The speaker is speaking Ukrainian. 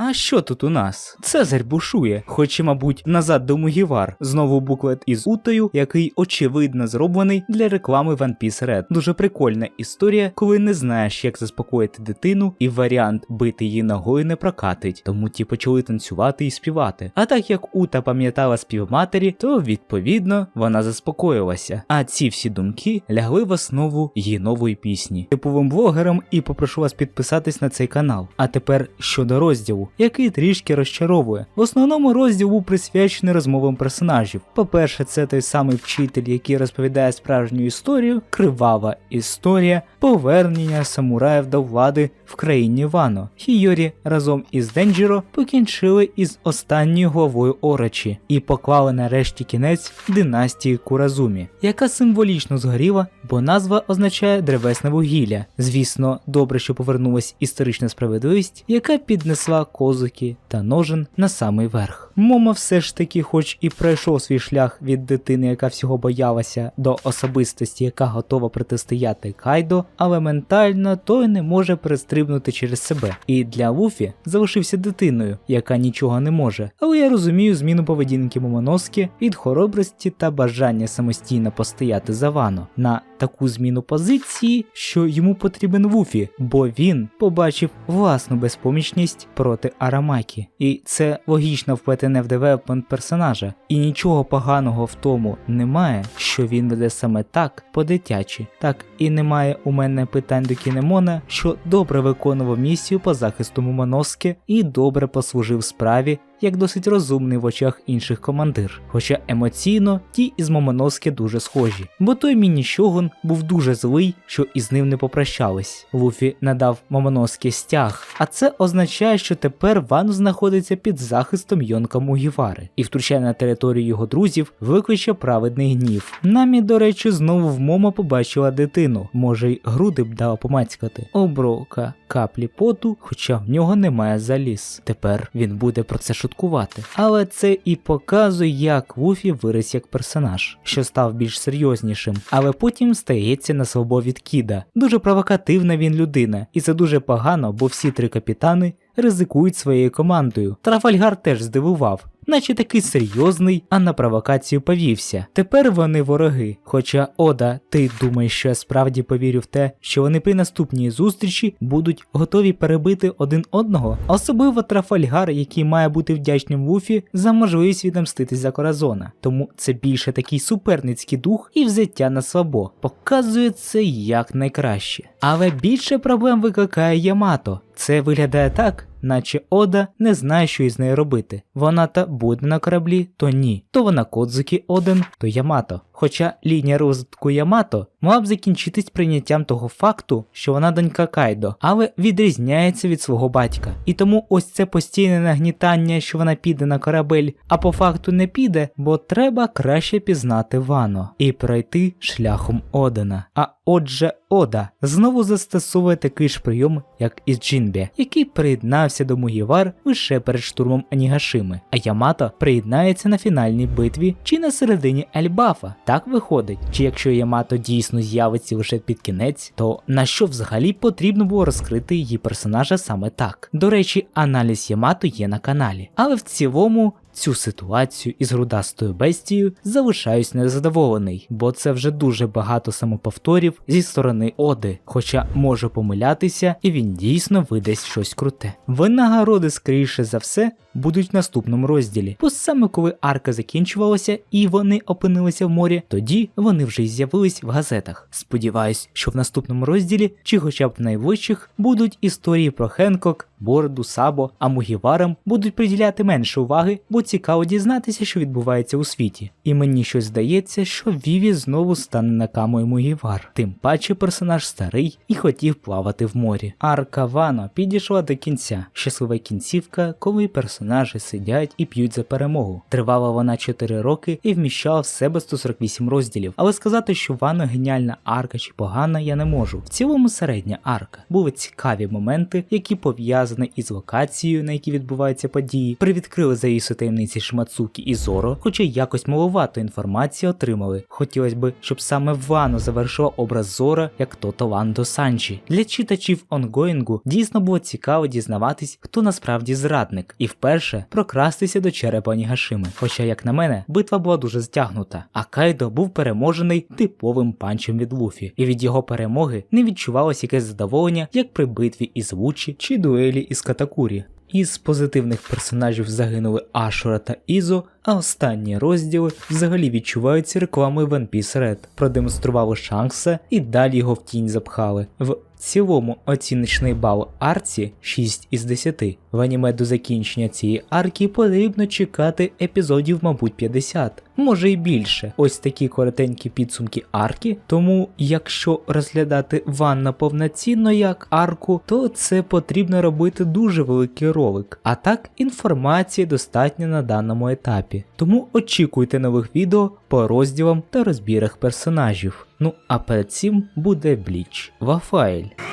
А що тут у нас? Цезарь бушує, хоче, мабуть, назад до Мугівар. Знову буклет із Утою, який очевидно зроблений для реклами One Piece Red. Дуже прикольна історія, коли не знаєш, як заспокоїти дитину, і варіант бити її ногою не прокатить. Тому ті почали танцювати і співати. А так як Ута пам'ятала спів матері, то відповідно вона заспокоїлася. А ці всі думки лягли в основу її нової пісні. Типовим блогерам і попрошу вас підписатись на цей канал. А тепер щодо розділу, який трішки розчаровує. В основному розділ був присвячений розмовам персонажів. По-перше, це той самий вчитель, який розповідає справжню історію, кривава історія, повернення самураїв до влади в країні Вано. Хійорі разом із Денджіро покінчили із останньою главою Орочі і поклали нарешті кінець династії Куразумі, яка символічно згоріла, бо назва означає древесне вугілля. Звісно, добре, що повернулась історична справедливість, яка піднесла козуки та ножен на самий верх. Момо все ж таки, хоч і пройшов свій шлях від дитини, яка всього боялася, до особистості, яка готова протистояти Кайдо, але ментально той не може перестрибнути через себе. І для Луфі залишився дитиною, яка нічого не може. Але я розумію зміну поведінки Момоноски від хоробрості та бажання самостійно постояти за Вано на таку зміну позиції, що йому потрібен Вуфі, бо він побачив власну безпомічність проти Арамакі. І це логічно вплетене в девелопмент персонажа. І нічого поганого в тому немає, що він веде саме так по-дитячі. Так і немає у мене питань до Кінемона, що добре виконував місію по захисту Мумоноски і добре послужив справі як досить розумний в очах інших командир. Хоча емоційно ті із Момоноски дуже схожі, бо той міні-щогун був дуже злий, що із ним не попрощались. Луфі надав Момоноскі стяг, а це означає, що тепер Ван знаходиться під захистом Йонка Мугівари, і втручання на територію його друзів викличе праведний гнів. Намі, до речі, знову в Момо побачила дитину, може й груди б дала помацькати. Оброка, каплі поту, хоча в нього немає заліз. Тепер він буде про це шуткувати. Але це і показує, як Вуфі виріс як персонаж, що став більш серйознішим, але потім стається на слабо від Кіда. Дуже провокативна він людина, і це дуже погано, бо всі три капітани ризикують своєю командою. Трафальгар теж здивував. Наче такий серйозний, а на провокацію повівся. Тепер вони вороги. Хоча, Ода, ти думаєш, що я справді повірю в те, що вони при наступній зустрічі будуть готові перебити один одного, особливо Трафальгар, який має бути вдячним Вуфі за можливість відомститись за Коразона. Тому це більше такий суперницький дух і взяття на слабо. Показує це як найкраще. Але більше проблем викликає Ямато. Це виглядає так, наче Ода не знає, що із нею робити. Вона та буде на кораблі, то ні. То вона Кодзукі Оден, то Ямато. Хоча лінія розвитку Ямато мала б закінчитись прийняттям того факту, що вона донька Кайдо, але відрізняється від свого батька. І тому ось це постійне нагнітання, що вона піде на корабель, а по факту не піде, бо треба краще пізнати Вано і пройти шляхом Одена. А отже, Ода знову застосовує такий ж прийом, як і Джинбе, який приєднався до Мугівар лише перед штурмом Анігашими, а Ямато приєднається на фінальній битві чи на середині Ельбафа. Так виходить, чи якщо Ямато дійсно з'явиться лише під кінець, то на що взагалі потрібно було розкрити її персонажа саме так? До речі, аналіз Ямато є на каналі, але в цілому. Цю ситуацію із грудастою бестією залишаюсь незадоволений, бо це вже дуже багато самоповторів зі сторони Оди, хоча можу помилятися, і він дійсно видасть щось круте. Винагороди, скоріше за все, будуть в наступному розділі, бо саме коли арка закінчувалася і вони опинилися в морі, тоді вони вже й з'явились в газетах. Сподіваюсь, що в наступному розділі, чи хоча б в найближчих, будуть історії про Хенкок, Бороду, Сабо, а Мугіварам будуть приділяти менше уваги, бо цікаво дізнатися, що відбувається у світі. І мені щось здається, що Віві знову стане накамою Мугівар. Тим паче персонаж старий і хотів плавати в морі. Арка Вано підійшла до кінця. Щаслива кінцівка, коли персонажі сидять і п'ють за перемогу. Тривала вона 4 роки і вміщала в себе 148 розділів. Але сказати, що Вано геніальна арка чи погана, я не можу. В цілому середня арка. Були цікаві моменти, які пов'язані із локацією, на якій відбуваються події, привідкрили завісу таємниці Шмацукі і Зоро, хоча якось маловато інформації отримали. Хотілося б, щоб саме Вано завершила образ Зора як Тото Вандо Санчі. Для читачів онгоїнгу дійсно було цікаво дізнаватись, хто насправді зрадник, і вперше прокрастися до черепа Нігашими. Хоча, як на мене, битва була дуже стягнута, а Кайдо був переможений типовим панчем від Луфі, і від його перемоги не відчувалось якесь задоволення, як при битві із Вучі чи дуелі із Катакурі. Із позитивних персонажів загинули Ашура та Ізо, а останні розділи взагалі відчуваються рекламою One Piece Red. Продемонстрували Шанкса і далі його в тінь запхали. В цілому оціночний бал арці 6 із 10. В аніме до закінчення цієї арки потрібно чекати епізодів, мабуть, 50, може і більше. Ось такі коротенькі підсумки арки. Тому, якщо розглядати Ванна повноцінно як арку, то це потрібно робити дуже великий ролик. А так інформації достатньо на даному етапі. Тому очікуйте нових відео по розділам та розбірах персонажів. Ну а перед цим буде Бліч Вафайль.